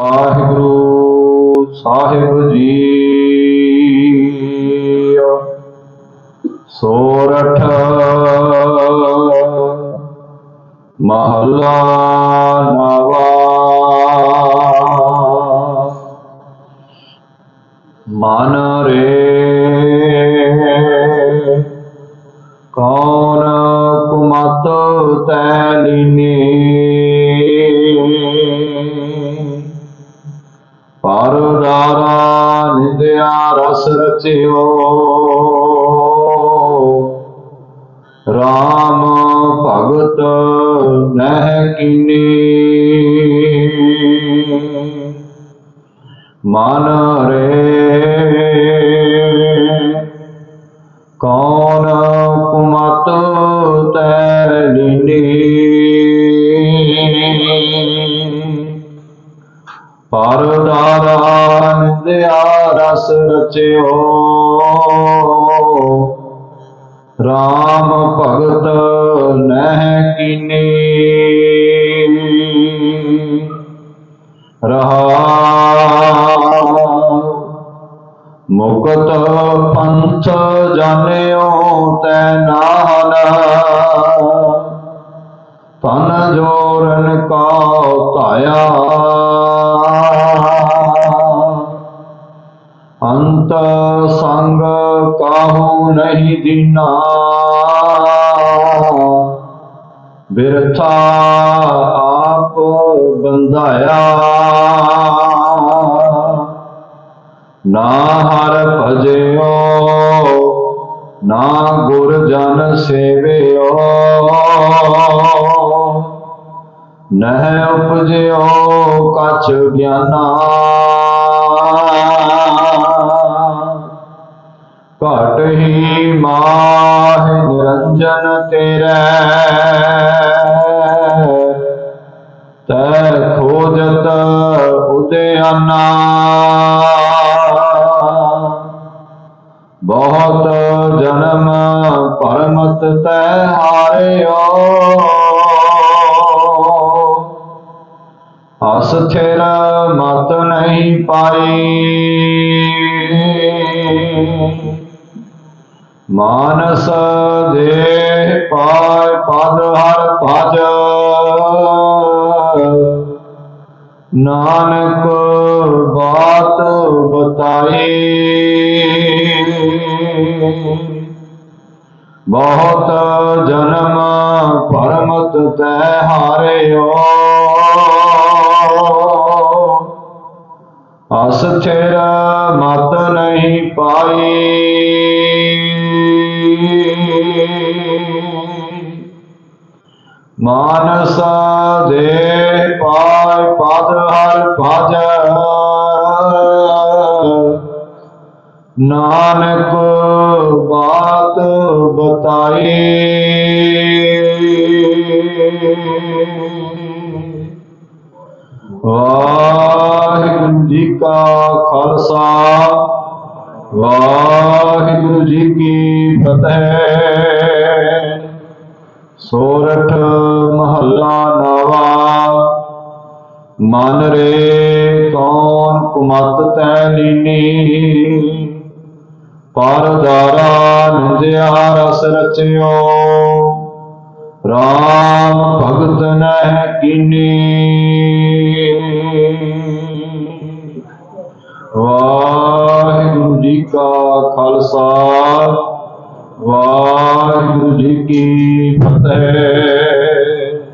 ਵਾਹਿਗੁਰੂ ਸਾਹਿਬ ਜੀ। ਸੋਰਠ ਮਹਲਾ ਨਵਾ। ਮਨ ਰੇ ਕੌਣ ਕੁਮਤ ਤੈ ਲੀਨੀ। ਪਰ ਦਾਰਾ ਨਿੰਦਿਆ ਰਸ ਰਚਿਓ। RAM ਭਗਤ ਨਹਿ ਕੀਨੀ। ਮਨ ਰੇ ਕੌਣ ਕੁਮਤ ਤੈ ਲੀਨੀ। ਰਸ ਰਚਿਓ। RAM ਭਗਤ ਨਹਿ ਕੀਨੀ। ਰਹਾ ਮੁਕਤ ਪੰਥ ਜਾਣਿਓ ਤੈ ਨਾਨ ਤਨ ਜੋਰਨ ਕਾ ਧਾਇਆ। ਅੰਤ ਸੰਗ ਕਾਹੂ ਨਹੀਂ ਦੀਨਾ। ਬਿਰਥਾ ਆਪ ਬੰਧਾਇਆ। ਨਾ ਹਰ ਭਜਿਓ, ਨਾ ਗੁਰ ਜਨ ਸੇਵਿਓ। ਨਹਿ ਉਪਜਿਓ ਕਛ ਗਿਆਨਾ। ਘਟ ਹੀ ਮਾਹ ਨਿਰੰਜਨ ਤੇਰੇ। ਤੈ ਖੋਜਤ ਉਦਿਆਨਾ ਬਹੁਤ ਜਨਮ ਪਰਮਤ ਤੈ ਹਾਰਿਓ। ਹਸ ਮਤ ਨਹੀਂ ਪਾਈ। ਮਾਨਸ ਦੇਹ ਪਾਇ ਪਦ ਹਰ ਭਜ। ਨਾਨਕ ਬਾਤ ਬਤਾਈ। ਬਹੁਤ ਜਨਮ ਪਰਮਤ ਤੈ ਹਾਰਿਓ। ਅਸ ਮਤ ਨਹੀਂ ਪਾਈ। ਮਾਨਸਾ ਦੇ ਪਾਇ ਪਦ ਹਰ ਭਜ। ਨਾਨਕ ਬਾਤ ਬਤਾਈ। ਵਾਹਿਗੁਰੂ ਜੀ ਕਾ ਖਾਲਸਾ। ਵਾਹਿਗੁਰੂ ਮਹੱਲਾ ਨਵਾ। ਮਨ ਰੇ ਕੌਣ ਕੁਮਤ ਤੈ ਲੀਨੀ ਪਰ ਦਾਰਾ ਨਿੰਦਿਆ ਰਸ ਰਚਿਓ। ਰਾਮ ਭਗਤ ਨਹਿ ਕੀਨੀ। ਵਾਹਿਗੁਰੂ ਜੀ ਕਾ ਖਾਲਸਾ। ਵਾਹਿਗੁਰੂ ਜੀ ਕੀ ਫਤਿਹ।